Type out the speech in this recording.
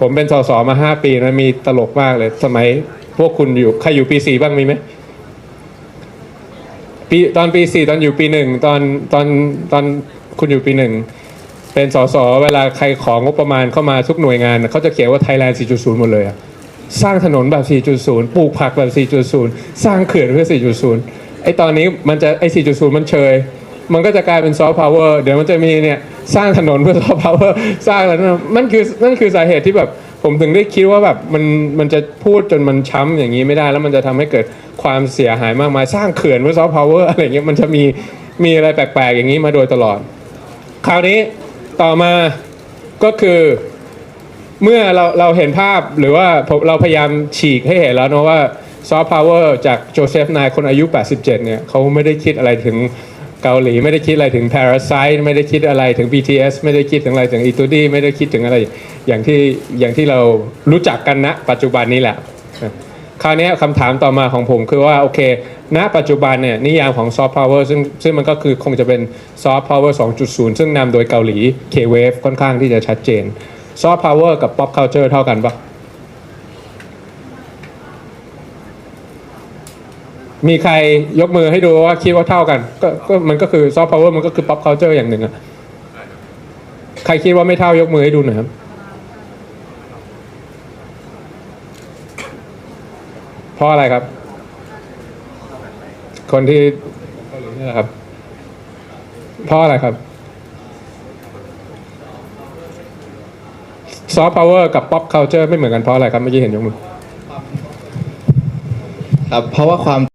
ผมเป็นสสมาห้าปีนะมีตลกมากเลย สมัยพวกคุณอยู่ใครอยู่ปีสี่บ้างมีไหมปีตอนปีสี่ตอนอยู่ปีหนึ่งตอนตอนตอนคุณอยู่ปีหนึ่งเป็นสสเวลาใครของงบประมาณเข้ามาทุกหน่วยงานเขาจะเขียนว่าไทยแลนด์ 4.0 หมดเลยอะสร้างถนนแบบ 4.0 ปลูกผักแบบ 4.0 สร้างเขื่อนเพื่อ 4.0 ไอตอนนี้มันจะไอ 4.0 มันเชย มันก็จะกลายเป็นซอฟต์พาวเวอร์เดี๋ยวมันจะมีเนี่ย สร้างถนนเพื่อซอฟต์พาวเวอร์สร้างอะไรนั่นมันคือนั่นคือสาเหตุที่แบบผมถึงได้คิดว่าแบบมันมันจะพูดจนมันช้ำอย่างนี้ไม่ได้ แล้วมันจะทำให้เกิดความเสียหายมากมายสร้างเขื่อนเพื่อซอฟต์พาวเวอร์อะไรเงี้ยมันจะมีมีอะไรแปลกๆ อย่างนี้มาโดยตลอด คราวนี้ต่อมาก็คือเมื่อเราเราเห็นภาพหรือว่าผมเราพยายามฉีกให้เห็นแล้วเนะว่าซอฟต์พาวเวอร์จากโจเซฟนายคนอายุ 87 เนี่ยเขาไม่ได้คิดอะไรถึง เกาหลีไม่ได้คิดอะไรถึง Parasite ไม่ได้คิดอะไรถึง BTS ไม่ได้คิดถึงอะไรถึง e t u d i ไม่ได้คิดถึงอะไรอย่างที่อย่างที่เรารู้จักกันณปัจจุบันนี้แหละ คราวนี้คำถามต่อมาของผมคือว่า โอเค ณ ปัจจุบันเนี่ยนิยามของซอฟต์พาวเวอร์ซึ่งซึ่งมันก็คือคงจะเป็นซอฟต์พาวเวอร์2.0 ซึ่งนำโดยเกาหลี K-Wave ค่อนข้างที่จะชัดเจนซอฟต์พาวเวอร์กับ Pop Culture เท่ากันปะ มีใครยกมือให้ดูว่าคิดว่าเท่ากัน ก็ก็มันก็คือซอฟต์พาวเวอร์มันก็คือ Pop Culture อย่างหนึ่งอะใครคิดว่าไม่เท่ายกมือให้ดูหน่อยครับ เพราะอะไรครับ คนที่เกาหลีนี่แหละครับ เพราะอะไรครับซอฟต์พาวเวอร์กับป๊อปเคาเจอร์ไม่เหมือนกันเพราะอะไรครับ เมื่อกี้เห็นยกมือ ครับเพราะว่าความ